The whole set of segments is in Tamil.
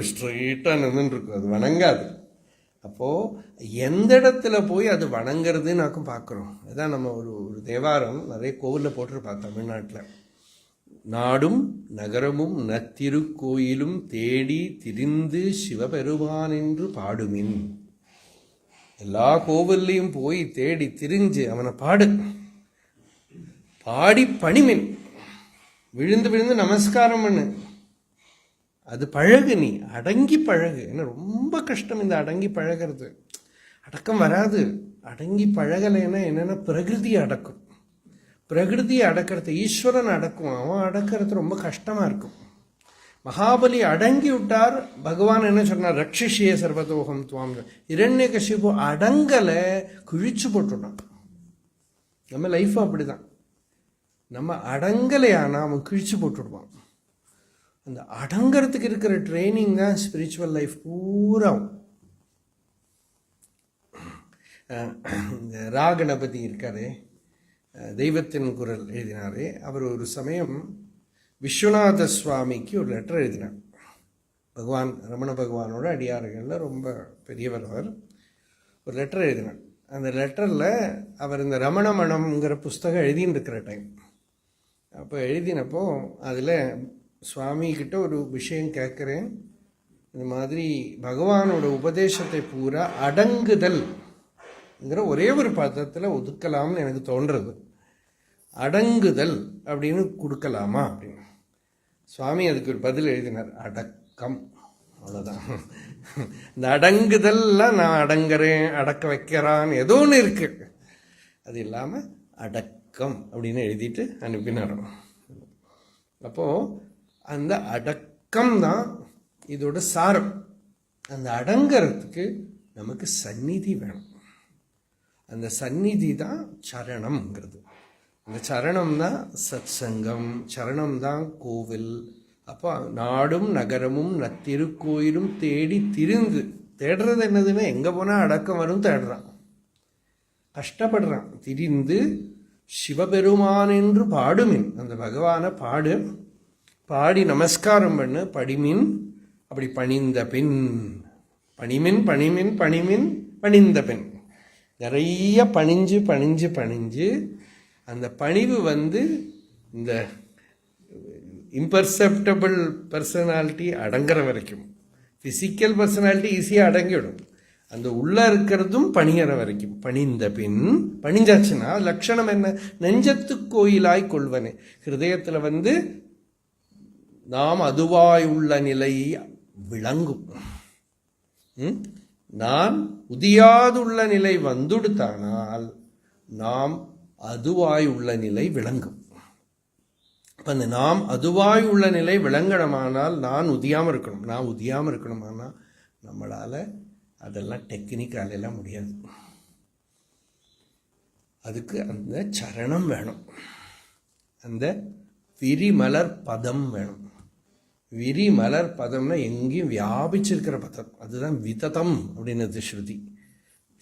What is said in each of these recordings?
ஸ்ட்ரெயிட்டாக நின்றுருக்கும் அது வணங்காது. அப்போது எந்த இடத்துல போய் அது வணங்குறதுன்னாக்கும் பார்க்குறோம் அதுதான் நம்ம ஒரு ஒரு தேவாரம் நிறைய கோவிலில் போட்டிருப்பா தமிழ்நாட்டில். நாடும் நகரமும் நத்திருக்கோயிலும் தேடி திரிந்து சிவபெருமான் என்று பாடுமின். எல்லா கோவில்லையும் போய் தேடி திரிஞ்சு அவனை பாடு. பாடி பணிமின். விழுந்து விழுந்து நமஸ்காரம் பண்ணு. அது பழகு நீ அடங்கி பழகு. ஏன்னா ரொம்ப கஷ்டம் இந்த அடங்கி பழகிறது. அடக்கம் வராது. அடங்கி பழகலைன்னா என்னென்னா பிரகிருதி அடக்கும். பிரகிருதி அடக்கிறது ஈஸ்வரன் அடக்கும். அவன் அடக்கிறது ரொம்ப கஷ்டமாக இருக்கும். மகாபலி அடங்கி விட்டார். பகவான் என்ன சொன்னார்? ரக்ஷிஷிய சர்வதோகம் துவாம் இரண்ய கஷிபு அடங்கலை கிழிச்சு போட்டுட்டான். நம்ம லைஃப் அப்படிதான். நம்ம அடங்கலையானா அவன் கிழிச்சு போட்டுடுவான். அந்த அடங்கிறதுக்கு இருக்கிற ட்ரைனிங் தான் ஸ்பிரிச்சுவல் லைஃப் பூரா. இந்த ராகணபதி இருக்காரு. தெய்வத்தின் குரல் எழுதினார். அவர் ஒரு சமயம் விஸ்வநாத சுவாமிக்கு ஒரு லெட்டர் எழுதினார். பகவான் ரமண பகவானோட அடியார்களில் ரொம்ப பெரியவர் அவர். ஒரு லெட்டர் எழுதினார். அந்த லெட்டரில் அவர் இந்த ரமண மணம்ங்கிற புஸ்தகம் எழுதின்னு இருக்கிற டைம் அப்போ எழுதினப்போ அதில் சுவாமிகிட்ட ஒரு விஷயம் கேட்குறேன். இந்த மாதிரி பகவானோட உபதேசத்தை பூரா அடங்குதல்ங்கிற ஒரே ஒரு பதத்தில் ஒதுக்கலாம்னு எனக்கு தோன்றுறது அடங்குதல் அப்படின்னு கொடுக்கலாமா அப்படின்னு. சுவாமி அதுக்கு ஒரு பதில் எழுதினார். அடக்கம். அவ்வளோதான் இந்த அடங்குதல்லாம் நான் அடங்குறேன் அடக்க வைக்கிறான்னு ஏதோ ஒன்று இருக்கு. அது இல்லாமல் அடக்கம் அப்படின்னு எழுதிட்டு அனுப்பினார் அப்போது அந்த அடக்கம் தான் இதோட சாரம். அந்த அடங்கிறதுக்கு நமக்கு சந்நிதி வேணும். அந்த சந்நிதி தான் சரணம்ங்கிறது. அந்த சரணம் தான் சத் சங்கம் சரணம் தான் கோவில். அப்போ நாடும் நகரமும் திருக்கோயிலும் தேடி திரிந்து தேடுறது என்னதுன்னா எங்கே போனால் அடக்கம் வரும் தேடுறான். கஷ்டப்படுறான். திரிந்து சிவபெருமான் என்று பாடுமின். அந்த பகவானை பாடு. பாடி நமஸ்காரம் பண்ணு. படிமின். அப்படி பணிந்த பெண் பணிமின் பணிமின் பணிமின் பணிந்த பெண் நிறைய பணிஞ்சு பணிஞ்சு பணிஞ்சு அந்த பணிவு வந்து இந்த இம்பர்செப்டபிள் பர்சனாலிட்டி அடங்குற வரைக்கும். ஃபிசிக்கல் பர்சனாலிட்டி ஈஸியாக அடங்கிவிடும். அந்த உள்ளே இருக்கிறதும் பணிகிற வரைக்கும். பணிந்த பின். பணிஞ்சாச்சுன்னா லட்சணம் என்ன? நெஞ்சத்து கோயிலாய் கொள்வனே. ஹிருதயத்தில் வந்து நாம் அதுவாய் உள்ள நிலை விளங்கும். நாம் உதியாதுள்ள நிலை வந்துடுத்தானால் நாம் அதுவாய் உள்ள நிலை விளங்கும். இப்போ அந்த நாம் அதுவாய் உள்ள நிலை விளங்கணுமானால் நான் உதியாமல் இருக்கணும். நான் உதியாமல் இருக்கணுமானால் நம்மளால் அதெல்லாம் டெக்னிக்காலெல்லாம் முடியாது. அதுக்கு அந்த சரணம் வேணும். அந்த விரிமலர் பதம் வேணும். விரி மலர் பதம்னா எங்கேயும் வியாபிச்சிருக்கிற பதம். அதுதான் விததம் அப்படின்னது ஸ்ருதி.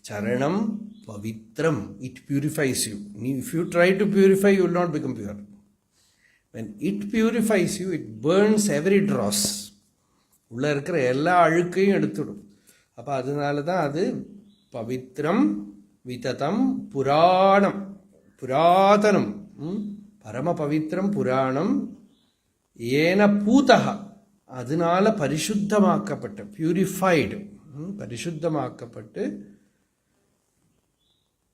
சரணம் பவித்ரம். இட் பியூரிஃபைஸ் யூ நீ if you try to purify you will not become pure when it purifies you it burns every dross உள்ளே இருக்கிற எல்லா அழுக்கையும் எடுத்துடும். அப்போ அதனால தான் அது பவித்ரம் விததம் புராணம். புராதனம். பரம பவித்ரம் புராணம். ஏன பூதகா அதனால பரிசுத்தமாக்கப்பட்ட பியூரிஃபைடு பரிசுத்தமாக்கப்பட்டு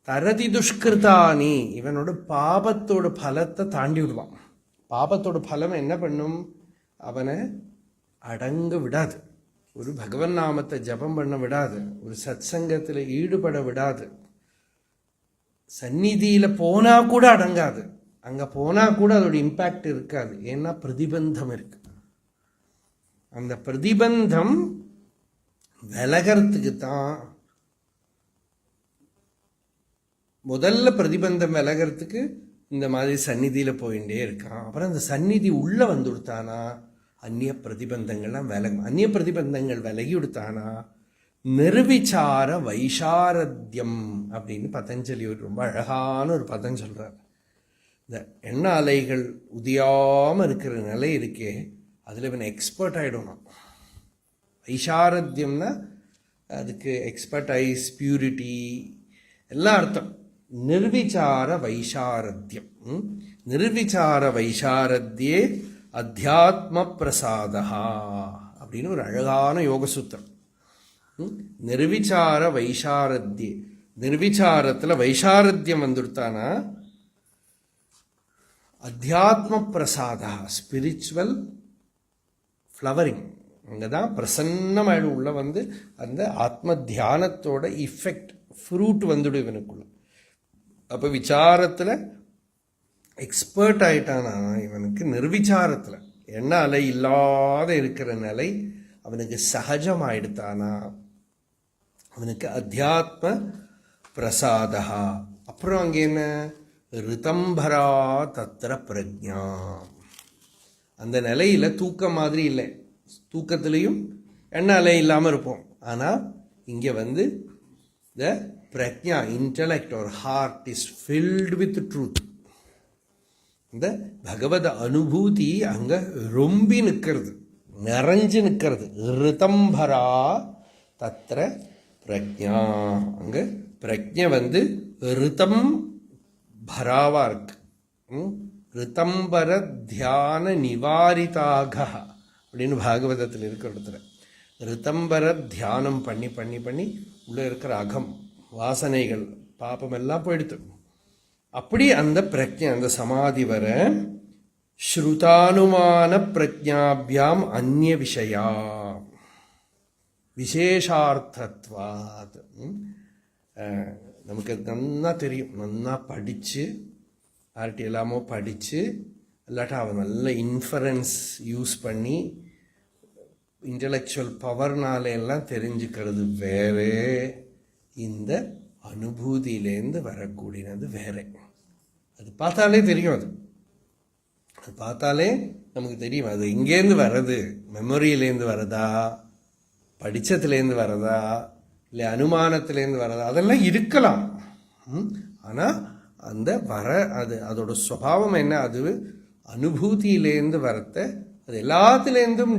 தரதி துஷ்கிருதானி இவனோட பாபத்தோட பலத்தை தாண்டி விடுவான். பாபத்தோட பலம் என்ன பண்ணும்? அவனை அடங்க விடாது. ஒரு பகவன் நாமத்தை ஜபம் பண்ண விடாது. ஒரு சத் சங்கத்தில் ஈடுபட விடாது. சந்நிதியில் போனால் கூட அடங்காது. அங்கே போனால் கூட அதோட இம்பேக்ட் இருக்காது. ஏன்னா பிரதிபந்தம் இருக்குது அந்த பிரதிபந்தம் விலகிறதுக்கு தான் முதல்ல பிரதிபந்தம் விலகிறதுக்கு இந்த மாதிரி சந்நிதியில் போயிட்டே இருக்கான். அப்புறம் அந்த சந்நிதி உள்ளே வந்து கொடுத்தானா அந்நிய பிரதிபந்தங்கள்லாம் விலகும் அந்நிய பிரதிபந்தங்கள் விலகி கொடுத்தானா நிர்விச்சார வைசாரத்யம் அப்படின்னு பதஞ்சலி ஒரு ரொம்ப அழகான ஒரு பதம் சொல்கிறார் இந்த எண்ண அலைகள் உதியாமல் இருக்கிற நிலை இருக்கே அதில் இவன் எக்ஸ்பர்ட் ஆகிடணும் ஐஷாரத்தியம்னா அதுக்கு எக்ஸ்பர்டைஸ் பியூரிட்டி எல்லாம் அர்த்தம். நிர்விச்சார வைஷாரத்தியம். நிர்விச்சார வைஷாரத்தியே அத்தியாத்ம பிரசாதா அப்படின்னு ஒரு அழகான யோக சூத்திரம் ம்? வைஷாரத்தியே. நிர்விச்சாரத்தில் வைஷாரத்தியம் வந்துடுத்தானா? அத்தியாத்ம பிரசாதா ஸ்பிரிச்சுவல் ஃப்ளவரிங் அங்கே தான் பிரசன்னமாயிடும் உள்ள வந்து அந்த ஆத்ம தியானத்தோட இஃபெக்ட் ஃப்ரூட் வந்துடும் இவனுக்குள்ள. அப்போ விசாரத்தில் எக்ஸ்பர்ட் ஆயிட்டானா இவனுக்கு நிர்விசாரத்தில். என்ன அலை இல்லாத இருக்கிற நிலை அவனுக்கு சகஜமாயிடுத்தானா? அவனுக்கு அத்தியாத்ம பிரசாதா. அப்புறம் அங்கே என்ன? ரிதம்பரா தத்திர பிரஜா அந்த நிலையில் தூக்கம் மாதிரி இல்லை. தூக்கத்துலேயும் எண்ண அலை இல்லாமல் இருப்போம். ஆனால் இங்கே வந்து த பிரக்ஞா இன்டலெக்ட் ஒரு heart is filled with truth இந்த பகவத அனுபூதி அங்கே ரொம்பி நிற்கிறது. நிறைஞ்சு நிற்கிறது. ரிதம்பரா தத்திர பிரக்ஞா அங்கே பிரக்ஞை வந்து ரிதம் பராவாக இருக்கு. ம்? ரிதம்பர தியான நிவாரிதாக அப்படின்னு பாகவதத்தில் இருக்கிற இடத்துல. ரிதம்பர தியானம் பண்ணி பண்ணி பண்ணி உள்ளே இருக்கிற அகம் வாசனைகள் பாப்பமெல்லாம் போயிடுத்து அப்படி அந்த பிரஜை அந்த சமாதி வர ஸ்ருதானுமான பிரஜாபியாம் அந்நிய விஷயா. விசேஷார்த்தத்வாத். நமக்கு நன்னா தெரியும். நன்னா படித்து யார்கிட்ட எல்லாமோ படித்து இல்லாட்டா அவன் நல்ல இன்ஃபரன்ஸ் யூஸ் பண்ணி இன்டலெக்சுவல் பவர்னால எல்லாம் தெரிஞ்சுக்கிறது வேறே. இந்த அனுபூதியிலேருந்து வரக்கூடியது வேற. அது பார்த்தாலே தெரியும் அது. அது பார்த்தாலே நமக்கு தெரியும். அது இங்கேருந்து வர்றது மெமரியிலேருந்து வரதா படிச்சதுலேருந்து வரதா இல்லை அனுமானத்துலேருந்து வரதா அதெல்லாம் இருக்கலாம். ம்? அந்த வர அது அதோட சுபாவம் என்ன? அது அனுபூதியிலேருந்து வரத்த அது எல்லாத்துலேருந்தும்